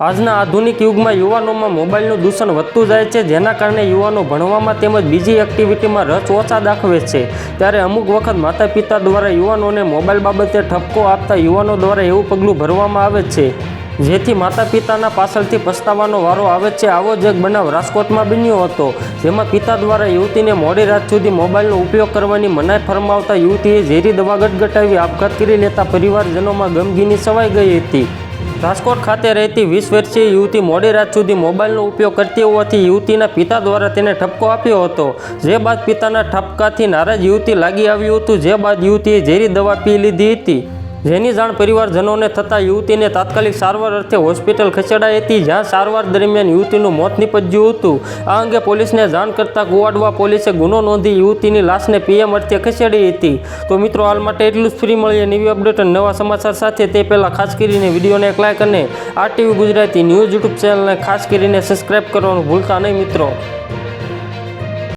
આજના આધુનિક યુગમાં યુવાનોમાં મોબાઈલનું દૂષણ વધતું જાય છે, જેના કારણે યુવાનો ભણવામાં તેમજ બીજી એક્ટિવિટીમાં રસ ઓછા દાખવે છે. ત્યારે અમુક વખત માતા પિતા દ્વારા યુવાનોને મોબાઈલ બાબતે ઠપકો આપતા યુવાનો દ્વારા એવું પગલું ભરવામાં આવે છે. જેથી માતા પિતાના પાછળથી પસ્તાવાનો વારો આવે છે. આવો જ એક બનાવ રાજકોટમાં બન્યો હતો, જેમાં પિતા દ્વારા યુવતીને મોડી રાત સુધી મોબાઈલનો ઉપયોગ કરવાની મનાઈ ફરમાવતા યુવતીએ ઝેરી દવા ગટગટાવી આપઘાત કરી લેતા પરિવારજનોમાં ગમગીની સવાઈ ગઈ હતી. રાજકોટ ખાતે રહેતી વીસ વર્ષીય યુવતી મોડી રાત સુધી મોબાઈલનો ઉપયોગ કરતી હોવાથી યુવતીના પિતા દ્વારા તેને ઠપકો આપ્યો હતો. જે બાદ પિતાના ઠપકાથી નારાજ યુવતી લાગી આવ્યું હતું. જે બાદ યુવતીએ ઝેરી દવા પી લીધી હતી. જેની જાણ પરિવારજનોને થતાં યુવતીને તાત્કાલિક સારવાર અર્થે હોસ્પિટલ ખસેડાઈ હતી, જ્યાં સારવાર દરમિયાન યુવતીનું મોત નીપજ્યું હતું. આ અંગે પોલીસને જાણ કરતાં કુવાડવા પોલીસે ગુનો નોંધી યુવતીની લાશને પીએમ અર્થે ખસેડી હતી. તો મિત્રો, હાલ માટે એટલું જ ફ્રી મળીએ નવી અપડેટ અને નવા સમાચાર સાથે તે પહેલાં ખાસ કરીને વિડીયોને એક લાઇક અને આરટીવી ગુજરાતી ન્યૂઝ યુટ્યુબ ચેનલને ખાસ કરીને સબસ્ક્રાઈબ કરવાનું ભૂલતા નહીં મિત્રો.